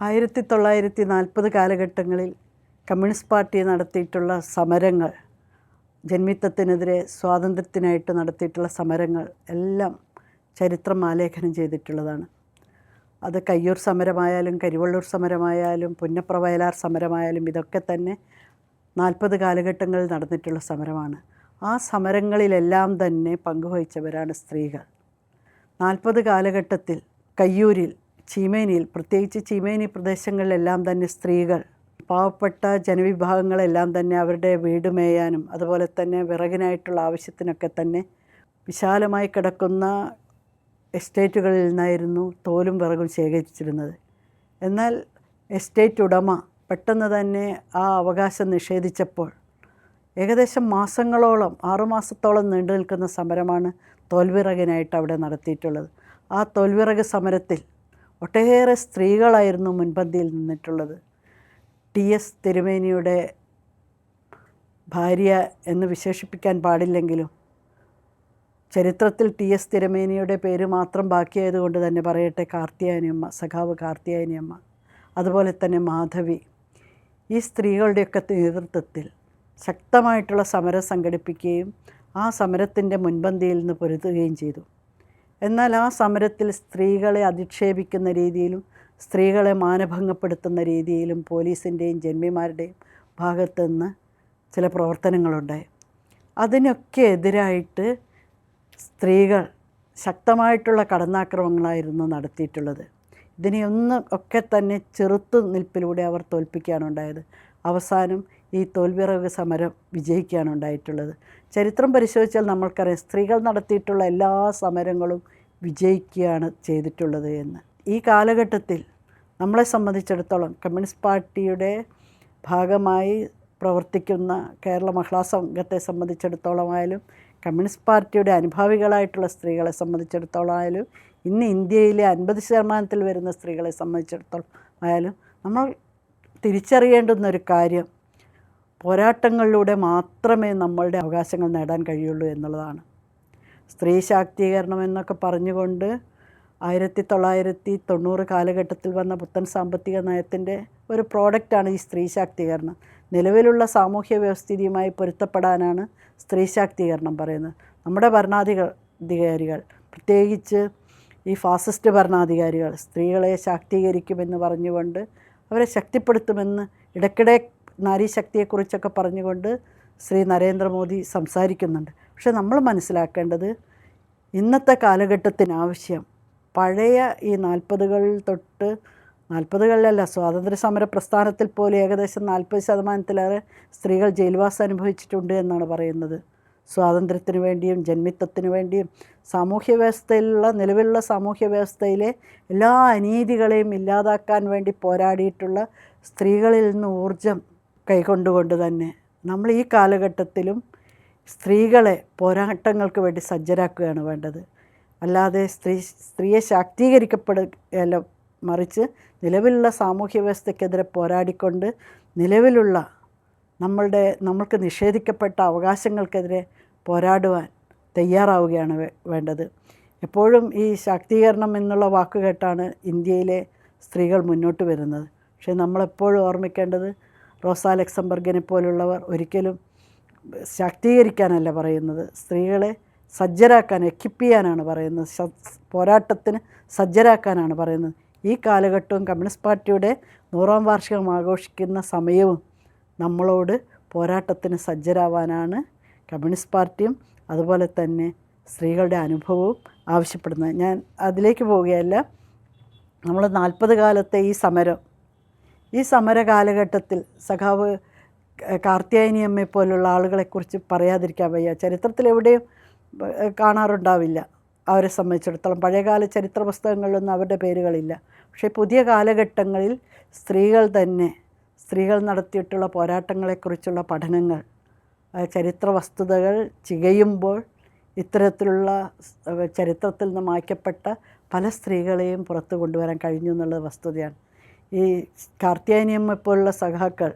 ആയിരത്തി തൊള്ളായിരത്തി നാൽപ്പത് കാലഘട്ടങ്ങളിൽ കമ്മ്യൂണിസ്റ്റ് പാർട്ടി നടത്തിയിട്ടുള്ള സമരങ്ങൾ ജന്മിത്തത്തിനെതിരെ സ്വാതന്ത്ര്യത്തിനായിട്ട് നടത്തിയിട്ടുള്ള സമരങ്ങൾ എല്ലാം ചരിത്രം ആലേഖനം ചെയ്തിട്ടുള്ളതാണ്. അത് കയ്യൂർ സമരമായാലും കരിവള്ളൂർ സമരമായാലും പുന്നപ്ര വയലാർ സമരമായാലും ഇതൊക്കെ തന്നെ നാൽപ്പത് കാലഘട്ടങ്ങളിൽ നടന്നിട്ടുള്ള സമരമാണ്. ആ സമരങ്ങളിലെല്ലാം തന്നെ പങ്കുവഹിച്ചവരാണ് സ്ത്രീകൾ. നാൽപ്പത് കാലഘട്ടത്തിൽ കയ്യൂരിൽ ചീമേനിയിൽ പ്രത്യേകിച്ച് ചീമേനി പ്രദേശങ്ങളിലെല്ലാം തന്നെ സ്ത്രീകൾ പാവപ്പെട്ട ജനവിഭാഗങ്ങളെല്ലാം തന്നെ അവരുടെ വീട് മേയാനും അതുപോലെ തന്നെ വിറകിനായിട്ടുള്ള ആവശ്യത്തിനൊക്കെ തന്നെ വിശാലമായി കിടക്കുന്ന എസ്റ്റേറ്റുകളിൽ നിന്നായിരുന്നു തോലും വിറകും ശേഖരിച്ചിരുന്നത്. എന്നാൽ എസ്റ്റേറ്റ് ഉടമ പെട്ടെന്ന് തന്നെ ആ അവകാശം നിഷേധിച്ചപ്പോൾ ഏകദേശം മാസങ്ങളോളം ആറുമാസത്തോളം നീണ്ടു നിൽക്കുന്ന സമരമാണ് തോൽവിറകിനായിട്ട് അവിടെ നടത്തിയിട്ടുള്ളത്. ആ തോൽവിറക് സമരത്തിൽ ഒട്ടേറെ സ്ത്രീകളായിരുന്നു മുൻപന്തിയിൽ നിന്നിട്ടുള്ളത്. ടി. എസ്. തിരുമേനിയുടെ ഭാര്യ എന്ന് വിശേഷിപ്പിക്കാൻ പാടില്ലെങ്കിലും ചരിത്രത്തിൽ ടി. എസ്. തിരുമേനിയുടെ പേര് മാത്രം ബാക്കിയായതുകൊണ്ട് തന്നെ പറയട്ടെ കാർത്തിയായനിയമ്മ സഖാവ് കാർത്തിയായനിയമ്മ അതുപോലെ തന്നെ മാധവി. ഈ സ്ത്രീകളുടെയൊക്കെ നേതൃത്വത്തിൽ ശക്തമായിട്ടുള്ള സമരം സംഘടിപ്പിക്കുകയും ആ സമരത്തിന്റെ മുൻപന്തിയിൽ നിന്ന് പൊരുതുകയും ചെയ്തു. എന്നാൽ ആ സമരത്തിൽ സ്ത്രീകളെ അധിക്ഷേപിക്കുന്ന രീതിയിലും സ്ത്രീകളെ മാനഭംഗപ്പെടുത്തുന്ന രീതിയിലും പോലീസിന്റെയും ജന്മിമാരുടെയും ഭാഗത്തു നിന്ന് ചില പ്രവർത്തനങ്ങളുണ്ടായി അതിനൊക്കെ എതിരായിട്ട് സ്ത്രീകൾ ശക്തമായിട്ടുള്ള കടന്നാക്രമങ്ങളായിരുന്നു നടത്തിയിട്ടുള്ളത്. ഇതിനെയൊന്നും ഒക്കെ തന്നെ ചെറുത്തു നിൽപ്പിലൂടെ അവർ തോൽപ്പിക്കുകയാണ് ഉണ്ടായത്. അവസാനം ഈ തോൽവിറവ് സമരം വിജയിക്കുകയാണ് ഉണ്ടായിട്ടുള്ളത്. ചരിത്രം പരിശോധിച്ചാൽ നമ്മൾക്കറിയാം സ്ത്രീകൾ നടത്തിയിട്ടുള്ള എല്ലാ സമരങ്ങളും വിജയിക്കുകയാണ് ചെയ്തിട്ടുള്ളത് എന്ന്. ഈ കാലഘട്ടത്തിൽ നമ്മളെ സംബന്ധിച്ചിടത്തോളം കമ്മ്യൂണിസ്റ്റ് പാർട്ടിയുടെ ഭാഗമായി പ്രവർത്തിക്കുന്ന കേരള മഹിളാ സംഘത്തെ സംബന്ധിച്ചിടത്തോളമായാലും കമ്മ്യൂണിസ്റ്റ് പാർട്ടിയുടെ അനുഭാവികളായിട്ടുള്ള സ്ത്രീകളെ സംബന്ധിച്ചിടത്തോളം ആയാലും ഇന്ന് ഇന്ത്യയിലെ അൻപത് ശതമാനത്തിൽ വരുന്ന സ്ത്രീകളെ സംബന്ധിച്ചിടത്തോളം ആയാലും നമ്മൾ തിരിച്ചറിയേണ്ടുന്ന ഒരു കാര്യം പോരാട്ടങ്ങളിലൂടെ മാത്രമേ നമ്മളുടെ അവകാശങ്ങൾ നേടാൻ കഴിയുള്ളൂ എന്നുള്ളതാണ്. സ്ത്രീ ശാക്തീകരണം എന്നൊക്കെ പറഞ്ഞുകൊണ്ട് ആയിരത്തി തൊള്ളായിരത്തി തൊണ്ണൂറ് കാലഘട്ടത്തിൽ വന്ന പുത്തൻ സാമ്പത്തിക നയത്തിന്റെ ഒരു പ്രോഡക്റ്റാണ് ഈ സ്ത്രീ ശാക്തീകരണം. നിലവിലുള്ള സാമൂഹ്യ വ്യവസ്ഥിതിയുമായി പൊരുത്തപ്പെടാനാണ് സ്ത്രീ ശാക്തീകരണം പറയുന്നത്. നമ്മുടെ ഭരണാധികാരികൾ പ്രത്യേകിച്ച് ഈ ഫാസിസ്റ്റ് ഭരണാധികാരികൾ സ്ത്രീകളെ ശാക്തീകരിക്കുമെന്ന് പറഞ്ഞുകൊണ്ട് അവരെ ശക്തിപ്പെടുത്തുമെന്ന് ഇടയ്ക്കിടെ നാരീശക്തിയെക്കുറിച്ചൊക്കെ പറഞ്ഞുകൊണ്ട് ശ്രീ നരേന്ദ്രമോദി സംസാരിക്കുന്നുണ്ട്. പക്ഷെ നമ്മൾ മനസ്സിലാക്കേണ്ടത് ഇന്നത്തെ കാലഘട്ടത്തിനാവശ്യം പഴയ ഈ നാൽപ്പതുകൾ തൊട്ട് നാൽപ്പതുകളിലല്ല സ്വാതന്ത്ര്യ സമര പ്രസ്ഥാനത്തിൽ പോലും ഏകദേശം നാൽപ്പത് ശതമാനത്തിലേറെ സ്ത്രീകൾ ജയിൽവാസം അനുഭവിച്ചിട്ടുണ്ട് എന്നാണ് പറയുന്നത്. സ്വാതന്ത്ര്യത്തിന് വേണ്ടിയും ജന്മിത്വത്തിന് വേണ്ടിയും സാമൂഹ്യ വ്യവസ്ഥയിലുള്ള നിലവിലുള്ള സാമൂഹ്യ വ്യവസ്ഥയിലെ എല്ലാ അനീതികളെയും ഇല്ലാതാക്കാൻ വേണ്ടി പോരാടിയിട്ടുള്ള സ്ത്രീകളിൽ നിന്ന് ഊർജം കൈക്കൊണ്ടുകൊണ്ട് തന്നെ നമ്മൾ ഈ കാലഘട്ടത്തിലും സ്ത്രീകളെ പോരാട്ടങ്ങൾക്ക് വേണ്ടി സജ്ജരാക്കുകയാണ് വേണ്ടത്. അല്ലാതെ സ്ത്രീ സ്ത്രീയെ ശാക്തീകരിക്കപ്പെടുകയല്ല മറിച്ച് നിലവിലുള്ള സാമൂഹ്യ വ്യവസ്ഥയ്ക്കെതിരെ പോരാടിക്കൊണ്ട് നിലവിലുള്ള നമ്മളുടെ നമ്മൾക്ക് നിഷേധിക്കപ്പെട്ട അവകാശങ്ങൾക്കെതിരെ പോരാടുവാൻ തയ്യാറാവുകയാണ് വേണ്ടത്. എപ്പോഴും ഈ ശാക്തീകരണം എന്നുള്ള വാക്കുകേട്ടാണ് ഇന്ത്യയിലെ സ്ത്രീകൾ മുന്നോട്ട് വരുന്നത്. പക്ഷേ നമ്മളെപ്പോഴും ഓർമ്മിക്കേണ്ടത് റോസ ലക്സംബർഗിനെ പോലുള്ളവർ ഒരിക്കലും ശാക്തീകരിക്കാനല്ല പറയുന്നത്. സ്ത്രീകളെ സജ്ജരാക്കാൻ എക്യിപ്പ് ചെയ്യാനാണ് പറയുന്നത് പോരാട്ടത്തിന് സജ്ജരാക്കാനാണ് പറയുന്നത്. ഈ കാലഘട്ടവും കമ്മ്യൂണിസ്റ്റ് പാർട്ടിയുടെ നൂറാം വാർഷികം ആഘോഷിക്കുന്ന സമയവും നമ്മളോട് പോരാട്ടത്തിന് സജ്ജരാവാനാണ് കമ്മ്യൂണിസ്റ്റ് പാർട്ടിയും അതുപോലെ തന്നെ സ്ത്രീകളുടെ അനുഭവവും ആവശ്യപ്പെടുന്നത്. ഞാൻ അതിലേക്ക് പോവുകയല്ല. നമ്മൾ നാൽപ്പത് കാലത്തെ ഈ സമരം ഈ സമര കാലഘട്ടത്തിൽ സഖാവ് കാർത്തിയായനിയമ്മയെ പോലുള്ള ആളുകളെക്കുറിച്ച് പറയാതിരിക്കാൻ വയ്യ. ചരിത്രത്തിൽ എവിടെയും കാണാറുണ്ടാവില്ല. അവരെ സംബന്ധിച്ചിടത്തോളം പഴയകാല ചരിത്ര പുസ്തകങ്ങളിലൊന്നും അവരുടെ പേരുകളില്ല. പക്ഷേ പുതിയ കാലഘട്ടങ്ങളിൽ സ്ത്രീകൾ തന്നെ സ്ത്രീകൾ നടത്തിയിട്ടുള്ള പോരാട്ടങ്ങളെക്കുറിച്ചുള്ള പഠനങ്ങൾ ചരിത്ര വസ്തുതകൾ ചികയുമ്പോൾ ഇത്തരത്തിലുള്ള ചരിത്രത്തിൽ നിന്ന് മായ്ക്കപ്പെട്ട പല സ്ത്രീകളെയും പുറത്തു കൊണ്ടുവരാൻ കഴിഞ്ഞു എന്നുള്ളത് വസ്തുതയാണ്. ഈ കാർത്തിയാനിയമ്മ പോലുള്ള സഖാക്കൾ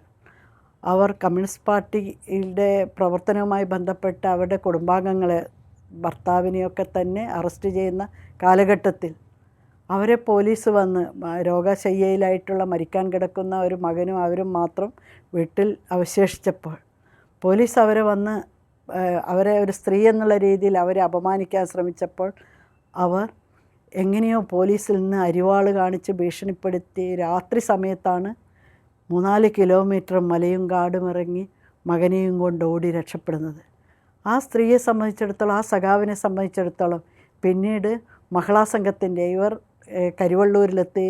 അവർ കമ്മ്യൂണിസ്റ്റ് പാർട്ടിയുടെ പ്രവർത്തനവുമായി ബന്ധപ്പെട്ട് അവരുടെ കുടുംബാംഗങ്ങളെ ഭർത്താവിനെയൊക്കെ തന്നെ അറസ്റ്റ് ചെയ്യുന്ന കാലഘട്ടത്തിൽ അവരെ പോലീസ് വന്ന് രോഗശയ്യയിലായിട്ടുള്ള മരിക്കാൻ കിടക്കുന്ന ഒരു മകനും അവരും മാത്രം വീട്ടിൽ അവശേഷിച്ചപ്പോൾ പോലീസ് അവരെ വന്ന് അവരെ ഒരു സ്ത്രീ എന്നുള്ള രീതിയിൽ അവരെ അപമാനിക്കാൻ ശ്രമിച്ചപ്പോൾ അവർ എങ്ങനെയോ പോലീസിൽ നിന്ന് അരിവാൾ കാണിച്ച് ഭീഷണിപ്പെടുത്തി രാത്രി സമയത്താണ് മൂന്നാൽ കിലോമീറ്റർ മലയും കാടും ഇറങ്ങി മകനെയും കൊണ്ട് ഓടി രക്ഷപ്പെടുന്നത്. ആ സ്ത്രീയെ സംബന്ധിച്ചിടത്തോളം ആ സഖാവിനെ സംബന്ധിച്ചിടത്തോളം പിന്നീട് മഹിളാ സംഘത്തിന്റെ ഇവർ ഏഹ്, കരിവള്ളൂരിലെത്തി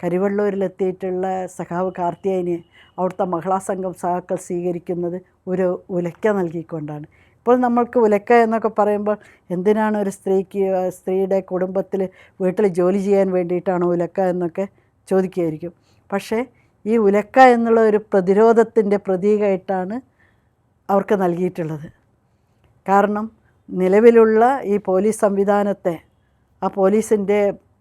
കരിവള്ളൂരിലെത്തിയിട്ടുള്ള സഖാവ് കാർത്തിയായനെ അവിടുത്തെ മഹിളാ സംഘം സഹാക്കൾ സ്വീകരിക്കുന്നത് ഒരു ഉലക്ക നൽകിക്കൊണ്ടാണ്. ഇപ്പോൾ നമ്മൾക്ക് ഉലക്ക എന്നൊക്കെ പറയുമ്പോൾ എന്തിനാണ് ഒരു സ്ത്രീക്ക് സ്ത്രീയുടെ കുടുംബത്തിൽ വീട്ടിൽ ജോലി ചെയ്യാൻ വേണ്ടിയിട്ടാണ് ഉലക്ക എന്നൊക്കെ ചോദിക്കുമായിരിക്കും പക്ഷേ ഈ ഉലക്ക എന്നുള്ള ഒരു പ്രതിരോധത്തിന്റെ പ്രതീകമായിട്ടാണ് അവർക്ക് നൽകിയിട്ടുള്ളത്. കാരണം നിലവിലുള്ള ഈ പോലീസ് സംവിധാനത്തെ ആ പോലീസിന്റെ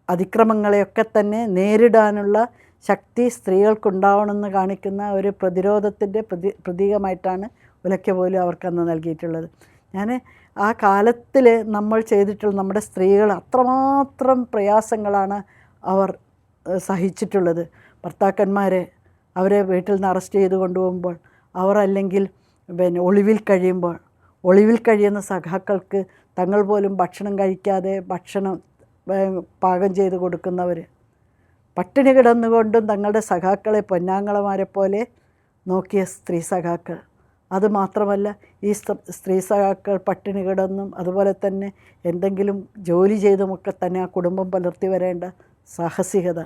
അതിക്രമങ്ങളെയൊക്കെ തന്നെ നേരിടാനുള്ള ശക്തി സ്ത്രീകൾക്കുണ്ടാവണമെന്ന് കാണിക്കുന്ന ഒരു പ്രതിരോധത്തിന്റെ പ്രതി പ്രതീകമായിട്ടാണ് ഉലക്ക പോലും അവർക്കന്ന് നൽകിയിട്ടുള്ളത്. ഞാൻ ആ കാലത്തിൽ നമ്മൾ ചെയ്തിട്ടുള്ള നമ്മുടെ സ്ത്രീകൾ അത്രമാത്രം പ്രയാസങ്ങളാണ് അവർ സഹിച്ചിട്ടുള്ളത്. ഭർത്താക്കന്മാരെ അവരെ വീട്ടിൽ നിന്ന് അറസ്റ്റ് ചെയ്ത് കൊണ്ടുപോകുമ്പോൾ അവർ അല്ലെങ്കിൽ പിന്നെ ഒളിവിൽ കഴിയുമ്പോൾ ഒളിവിൽ കഴിയുന്ന സഖാക്കൾക്ക് തങ്ങൾ പോലും ഭക്ഷണം കഴിക്കാതെ ഭക്ഷണം പാകം ചെയ്ത് കൊടുക്കുന്നവർ പട്ടിണി കിടന്നുകൊണ്ടും തങ്ങളുടെ സഖാക്കളെ പൊന്നാങ്ങളമാരെ പോലെ നോക്കിയ സ്ത്രീ സഖാക്കൾ. അതുമാത്രമല്ല ഈ സ്ത്രീ സഹാക്കൾ പട്ടിണി കിടന്നും അതുപോലെ തന്നെ എന്തെങ്കിലും ജോലി ചെയ്തുമൊക്കെ തന്നെ ആ കുടുംബം പുലർത്തി വരേണ്ട സാഹസികത.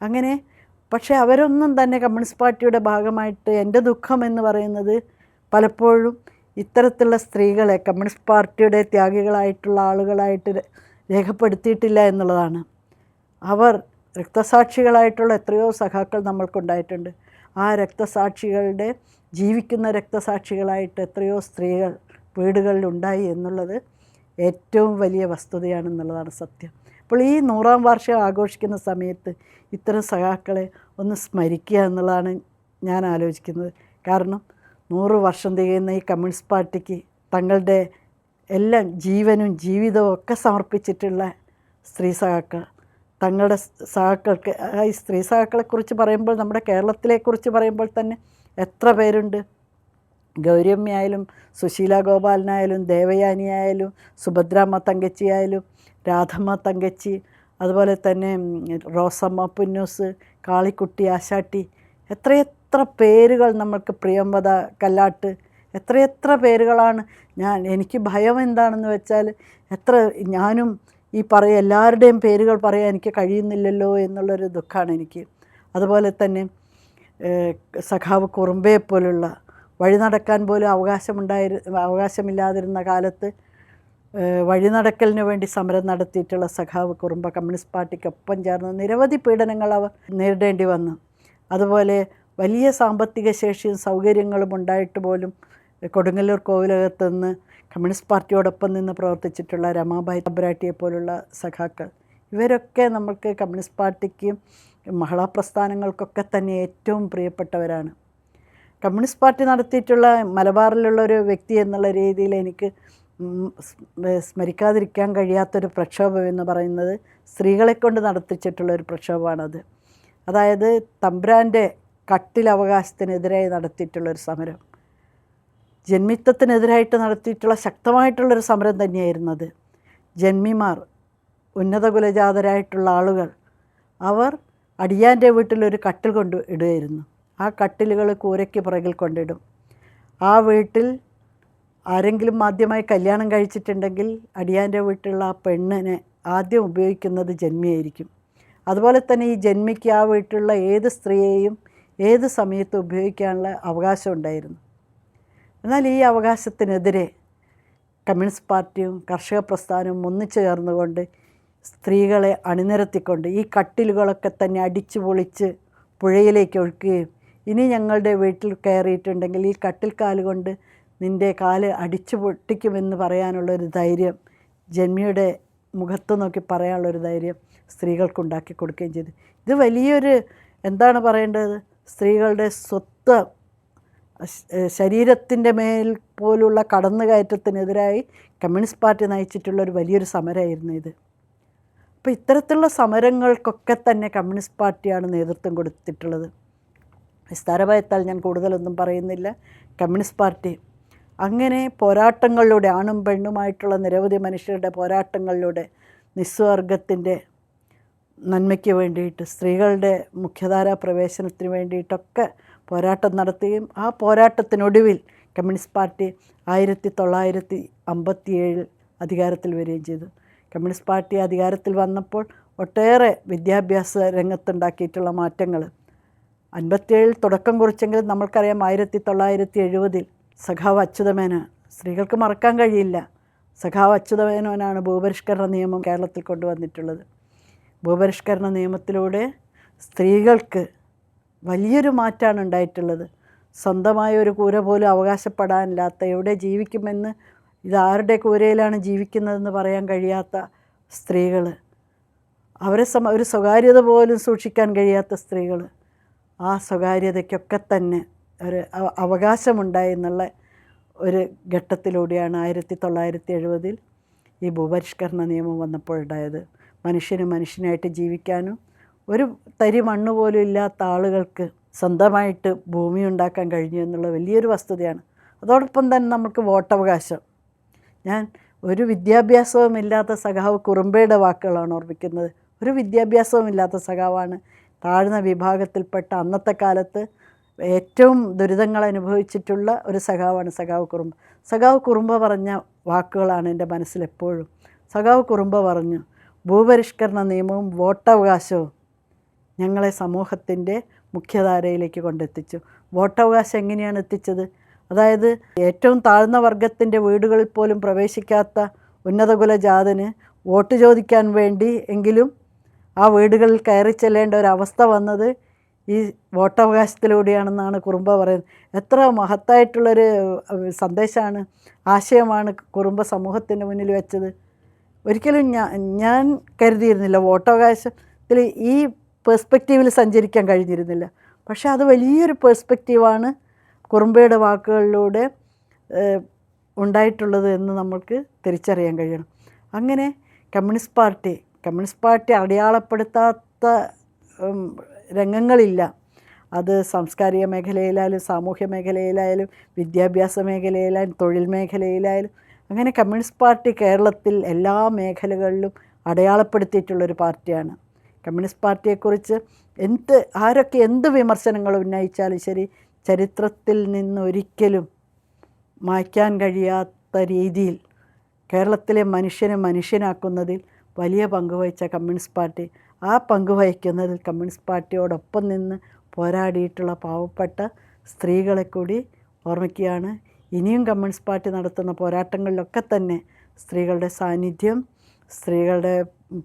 അങ്ങനെ പക്ഷേ അവരൊന്നും തന്നെ കമ്മ്യൂണിസ്റ്റ് പാർട്ടിയുടെ ഭാഗമായിട്ട് എന്റെ ദുഃഖം എന്ന് പറയുന്നത് പലപ്പോഴും ഇത്തരത്തിലുള്ള സ്ത്രീകളെ കമ്മ്യൂണിസ്റ്റ് പാർട്ടിയുടെ ത്യാഗികളായിട്ടുള്ള ആളുകളായിട്ട് രേഖപ്പെടുത്തിയിട്ടില്ല എന്നുള്ളതാണ്. അവർ രക്തസാക്ഷികളായിട്ടുള്ള എത്രയോ സഖാക്കൾ നമ്മൾക്കുണ്ടായിട്ടുണ്ട്. ആ രക്തസാക്ഷികളുടെ ജീവിക്കുന്ന രക്തസാക്ഷികളായിട്ട് എത്രയോ സ്ത്രീകൾ വീടുകളിൽ ഉണ്ടായി എന്നുള്ളത് ഏറ്റവും വലിയ വസ്തുതയാണെന്നുള്ളതാണ് സത്യം. അപ്പോൾ ഈ നൂറാം വാർഷികം ആഘോഷിക്കുന്ന സമയത്ത് ഇത്തരം സഖാക്കളെ ഒന്ന് സ്മരിക്കുക എന്നുള്ളതാണ് ഞാൻ ആലോചിക്കുന്നത്. കാരണം നൂറ് വർഷം തികയുന്ന ഈ കമ്മ്യൂണിസ്റ്റ് പാർട്ടിക്ക് തങ്ങളുടെ എല്ലാം ജീവനും ജീവിതവും ഒക്കെ സമർപ്പിച്ചിട്ടുള്ള സ്ത്രീ സഹാക്കൾ തങ്ങളുടെ സഹാക്കൾക്ക് ഈ സ്ത്രീ സഹാക്കളെക്കുറിച്ച് പറയുമ്പോൾ നമ്മുടെ കേരളത്തിലെക്കുറിച്ച് പറയുമ്പോൾ തന്നെ എത്ര പേരുണ്ട്? ഗൗരിയമ്മയായാലും സുശീല ഗോപാലനായാലും ദേവയാനിയായാലും സുഭദ്രാമ്മ തങ്കച്ചിയായാലും രാധമ്മ തങ്കച്ചി അതുപോലെ തന്നെ റോസമ്മ പുന്നൂസ് കാളിക്കുട്ടി ആശാട്ടി എത്രയെത്ര പേരുകൾ നമ്മൾക്ക് പ്രിയംവത കല്ലാട്ട് എത്രയെത്ര പേരുകളാണ്? ഞാൻ എനിക്ക് ഭയം എന്താണെന്ന് വെച്ചാൽ എത്ര ഞാനും ഈ പറയ എല്ലാവരുടെയും പേരുകൾ പറയാൻ എനിക്ക് കഴിയുന്നില്ലല്ലോ എന്നുള്ളൊരു ദുഃഖമാണ് എനിക്ക്. അതുപോലെ തന്നെ സഖാവ് കുറുമ്പയെ പോലുള്ള വഴി നടക്കാൻ പോലും അവകാശമുണ്ടായി അവകാശമില്ലാതിരുന്ന കാലത്ത് വഴി നടക്കലിന് വേണ്ടി സമരം നടത്തിയിട്ടുള്ള സഖാവ് കുറുമ്പ കമ്മ്യൂണിസ്റ്റ് പാർട്ടിക്കൊപ്പം ചേർന്ന് നിരവധി പീഡനങ്ങൾ അവർ നേരിടേണ്ടി വന്നു. അതുപോലെ വലിയ സാമ്പത്തിക ശേഷിയും സൗകര്യങ്ങളും ഉണ്ടായിട്ട് പോലും കൊടുങ്ങല്ലൂർ കോവിലകത്ത് നിന്ന് കമ്മ്യൂണിസ്റ്റ് പാർട്ടിയോടൊപ്പം നിന്ന് പ്രവർത്തിച്ചിട്ടുള്ള രമാബായി തബ്രാട്ടിയെ പോലുള്ള സഖാക്കൾ. ഇവരൊക്കെ നമ്മൾക്ക് കമ്മ്യൂണിസ്റ്റ് പാർട്ടിക്ക് മഹിളാ പ്രസ്ഥാനങ്ങൾക്കൊക്കെ തന്നെ ഏറ്റവും പ്രിയപ്പെട്ടവരാണ്. കമ്മ്യൂണിസ്റ്റ് പാർട്ടി നടത്തിയിട്ടുള്ള മലബാറിലുള്ള ഒരു വ്യക്തി എന്നുള്ള രീതിയിൽ എനിക്ക് സ്മരിക്കാതിരിക്കാൻ കഴിയാത്തൊരു പ്രക്ഷോഭം എന്ന് പറയുന്നത് സ്ത്രീകളെ കൊണ്ട് നടത്തിച്ചിട്ടുള്ള ഒരു പ്രക്ഷോഭമാണത്. അതായത് തമ്പ്രാന്റെ കട്ടിലവകാശത്തിനെതിരായി നടത്തിയിട്ടുള്ളൊരു സമരം. ജന്മിത്വത്തിനെതിരായിട്ട് നടത്തിയിട്ടുള്ള ശക്തമായിട്ടുള്ളൊരു സമരം തന്നെയായിരുന്നു അത്. ജന്മിമാർ ഉന്നത കുലജാതരായിട്ടുള്ള ആളുകൾ അവർ അടിയാന്റെ വീട്ടിലൊരു കട്ടിൽ കൊണ്ട് ഇടുകയായിരുന്നു. ആ കട്ടിലുകൾ കൂരയ്ക്ക് പുറകിൽ കൊണ്ടിടും. ആ വീട്ടിൽ ആരെങ്കിലും ആദ്യമായി കല്യാണം കഴിച്ചിട്ടുണ്ടെങ്കിൽ അടിയാന്റെ വീട്ടിലുള്ള ആ പെണ്ണിനെ ആദ്യം ഉപയോഗിക്കുന്നത് ജന്മിയായിരിക്കും. അതുപോലെ തന്നെ ഈ ജന്മിക്ക് ആ വീട്ടിലുള്ള ഏത് സ്ത്രീയെയും ഏത് സമയത്തും ഉപയോഗിക്കാനുള്ള അവകാശം ഉണ്ടായിരുന്നു. എന്നാൽ ഈ അവകാശത്തിനെതിരെ കമ്മ്യൂണിസ്റ്റ് പാർട്ടിയും കർഷക പ്രസ്ഥാനവും ഒന്നിച്ചു ചേർന്നുകൊണ്ട് സ്ത്രീകളെ അണിനിരത്തിക്കൊണ്ട് ഈ കട്ടിലുകളൊക്കെ തന്നെ അടിച്ചു പൊളിച്ച് പുഴയിലേക്ക് ഒഴുക്കുകയും ഇനി ഞങ്ങളുടെ വീട്ടിൽ കയറിയിട്ടുണ്ടെങ്കിൽ ഈ കട്ടിൽ കാലുകൊണ്ട് നിന്റെ കാൽ അടിച്ചു പൊട്ടിക്കുമെന്ന് പറയാനുള്ളൊരു ധൈര്യം ജന്മിയുടെ മുഖത്ത് നോക്കി പറയാനുള്ളൊരു ധൈര്യം സ്ത്രീകൾക്കുണ്ടാക്കി കൊടുക്കുകയും ചെയ്തു. ഇത് വലിയൊരു എന്താണ് പറയേണ്ടത്? സ്ത്രീകളുടെ സ്വത്ത് ശരീരത്തിന്റെ മേൽ പോലുള്ള കടന്നുകയറ്റത്തിനെതിരായി കമ്മ്യൂണിസ്റ്റ് പാർട്ടി നയിച്ചിട്ടുള്ള ഒരു വലിയൊരു സമരമായിരുന്നു ഇത്. അപ്പോൾ ഇത്തരത്തിലുള്ള സമരങ്ങൾക്കൊക്കെ തന്നെ കമ്മ്യൂണിസ്റ്റ് പാർട്ടിയാണ് നേതൃത്വം കൊടുത്തിട്ടുള്ളത്. വിസ്താരഭയത്താൽ ഞാൻ കൂടുതലൊന്നും പറയുന്നില്ല. കമ്മ്യൂണിസ്റ്റ് പാർട്ടി അങ്ങനെ പോരാട്ടങ്ങളിലൂടെ ആണും പെണ്ണുമായിട്ടുള്ള നിരവധി മനുഷ്യരുടെ പോരാട്ടങ്ങളിലൂടെ നിസ്വർഗത്തിന്റെ നന്മയ്ക്ക് വേണ്ടിയിട്ട് സ്ത്രീകളുടെ മുഖ്യധാരാ പ്രവേശനത്തിന് വേണ്ടിയിട്ടൊക്കെ പോരാട്ടം നടത്തുകയും ആ പോരാട്ടത്തിനൊടുവിൽ കമ്മ്യൂണിസ്റ്റ് പാർട്ടി ആയിരത്തി തൊള്ളായിരത്തി അമ്പത്തി ഏഴിൽ അധികാരത്തിൽ വരികയും ചെയ്തു. കമ്മ്യൂണിസ്റ്റ് പാർട്ടി അധികാരത്തിൽ വന്നപ്പോൾ ഒട്ടേറെ വിദ്യാഭ്യാസ രംഗത്തുണ്ടാക്കിയിട്ടുള്ള മാറ്റങ്ങൾ. അൻപത്തിയേഴിൽ തുടക്കം കുറിച്ചെങ്കിലും നമ്മൾക്കറിയാം ആയിരത്തി തൊള്ളായിരത്തി എഴുപതിൽ സഖാവ് അച്യുതമേനോൻ സ്ത്രീകൾക്ക് മറക്കാൻ കഴിയില്ല. സഖാവ് അച്യുതമേനോനാണ് ഭൂപരിഷ്കരണ നിയമം കേരളത്തിൽ കൊണ്ടുവന്നിട്ടുള്ളത്. ഭൂപരിഷ്കരണ നിയമത്തിലൂടെ സ്ത്രീകൾക്ക് വലിയൊരു മാറ്റമാണ് ഉണ്ടായിട്ടുള്ളത്. സ്വന്തമായ ഒരു കൂര പോലും അവകാശപ്പെടാനില്ലാത്ത എവിടെ ജീവിക്കുമെന്ന് ഇതാരുടെ കൂരയിലാണ് ജീവിക്കുന്നതെന്ന് പറയാൻ കഴിയാത്ത സ്ത്രീകൾ അവരെ സമ ഒരു സ്വകാര്യത പോലും സൂക്ഷിക്കാൻ കഴിയാത്ത സ്ത്രീകൾ ആ സ്വകാര്യതയ്ക്കൊക്കെ തന്നെ ഒരു അവ- അവകാശമുണ്ടായി എന്നുള്ള ഒരു ഘട്ടത്തിലൂടെയാണ് ആയിരത്തി തൊള്ളായിരത്തി എഴുപതിൽ ഈ ഭൂപരിഷ്കരണ നിയമം വന്നപ്പോഴുണ്ടായത്. മനുഷ്യന് മനുഷ്യനായിട്ട് ജീവിക്കാനും ഒരു തരി മണ്ണ് പോലും ഇല്ലാത്ത ആളുകൾക്ക് സ്വന്തമായിട്ട് ഭൂമി ഉണ്ടാക്കാൻ കഴിഞ്ഞു എന്നുള്ള വലിയൊരു വസ്തുതയാണ്. അതോടൊപ്പം തന്നെ നമുക്ക് വോട്ടവകാശം. ഞാൻ ഒരു വിദ്യാഭ്യാസവും ഇല്ലാത്ത സഖാവ് കുറുമ്പയുടെ വാക്കുകളാണ് ഓർമ്മിക്കുന്നത്. ഒരു വിദ്യാഭ്യാസവും ഇല്ലാത്ത സഖാവാണ് താഴ്ന്ന വിഭാഗത്തിൽപ്പെട്ട അന്നത്തെ കാലത്ത് ഏറ്റവും ദുരിതങ്ങൾ അനുഭവിച്ചിട്ടുള്ള ഒരു സഖാവാണ് സഖാവ് കുറുമ്പ്. സഖാവ് കുറുമ്പ പറഞ്ഞ വാക്കുകളാണ് എന്റെ മനസ്സിലെപ്പോഴും സഖാവ് കുറുമ്പ പറഞ്ഞു ഭൂപരിഷ്കരണ നിയമവും വോട്ടവകാശവും ഞങ്ങളെ സമൂഹത്തിന്റെ മുഖ്യധാരയിലേക്ക് കൊണ്ടെത്തിച്ചു. വോട്ടവകാശം എങ്ങനെയാണ് എത്തിച്ചത്? അതായത് ഏറ്റവും താഴ്ന്ന വർഗത്തിന്റെ വീടുകളിൽ പോലും പ്രവേശിക്കാത്ത ഉന്നതകുല ജാതന് വോട്ട് ചോദിക്കാൻ വേണ്ടി എങ്കിലും ആ വീടുകളിൽ കയറി ചെല്ലേണ്ട ഒരവസ്ഥ വന്നത് ഈ വോട്ടവകാശത്തിലൂടെയാണെന്നാണ് കുറുമ്പ പറയുന്നത്. എത്ര മഹത്തായിട്ടുള്ളൊരു സന്ദേശമാണ് ആശയമാണ് കുറുമ്പ സമൂഹത്തിന്റെ മുന്നിൽ വെച്ചത്. ഒരിക്കലും ഞാൻ ഞാൻ കരുതിയിരുന്നില്ല വോട്ടവകാശത്തിൽ ഈ പെർസ്പെക്റ്റീവിൽ സഞ്ചരിക്കാൻ കഴിഞ്ഞിരുന്നില്ല. പക്ഷേ അത് വലിയൊരു പെർസ്പെക്റ്റീവാണ് കുറുമ്പയുടെ വാക്കുകളിലൂടെ ഉണ്ടായിട്ടുള്ളത് എന്ന് നമ്മൾക്ക് തിരിച്ചറിയാൻ കഴിയണം. അങ്ങനെ കമ്മ്യൂണിസ്റ്റ് പാർട്ടി കമ്മ്യൂണിസ്റ്റ് പാർട്ടി അടയാളപ്പെടുത്താത്ത രംഗങ്ങളില്ല. അത് സാംസ്കാരിക മേഖലയിലായാലും സാമൂഹ്യ മേഖലയിലായാലും വിദ്യാഭ്യാസ മേഖലയിലായാലും തൊഴിൽ മേഖലയിലായാലും അങ്ങനെ കമ്മ്യൂണിസ്റ്റ് പാർട്ടി കേരളത്തിൽ എല്ലാ മേഖലകളിലും അടയാളപ്പെടുത്തിയിട്ടുള്ളൊരു പാർട്ടിയാണ്. കമ്മ്യൂണിസ്റ്റ് പാർട്ടിയെക്കുറിച്ച് എന്ത് ആരൊക്കെ എന്ത് വിമർശനങ്ങൾ ഉന്നയിച്ചാലും ശരി ചരിത്രത്തിൽ നിന്നൊരിക്കലും മായ്ക്കാൻ കഴിയാത്ത രീതിയിൽ കേരളത്തിലെ മനുഷ്യനെ മനുഷ്യനാക്കുന്നതിൽ വലിയ പങ്ക് വഹിച്ച കമ്മ്യൂണിസ്റ്റ് പാർട്ടി ആ പങ്ക് വഹിക്കുന്നതിൽ കമ്മ്യൂണിസ്റ്റ് പാർട്ടിയോടൊപ്പം നിന്ന് പോരാടിയിട്ടുള്ള പാവപ്പെട്ട സ്ത്രീകളെ കൂടി ഓർമ്മിക്കുകയാണ്. ഇനിയും കമ്മ്യൂണിസ്റ്റ് പാർട്ടി നടത്തുന്ന പോരാട്ടങ്ങളിലൊക്കെ തന്നെ സ്ത്രീകളുടെ സാന്നിധ്യം സ്ത്രീകളുടെ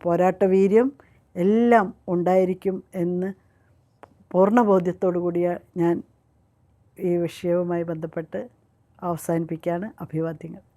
പോരാട്ട വീര്യം എല്ലാം ഉണ്ടായിരിക്കും എന്ന് പൂർണബോധ്യത്തോടു കൂടിയ ഞാൻ ഈ വിഷയവുമായി ബന്ധപ്പെട്ട് അവസാനിപ്പിക്കുകയാണ്. അഭിവാദ്യങ്ങൾ.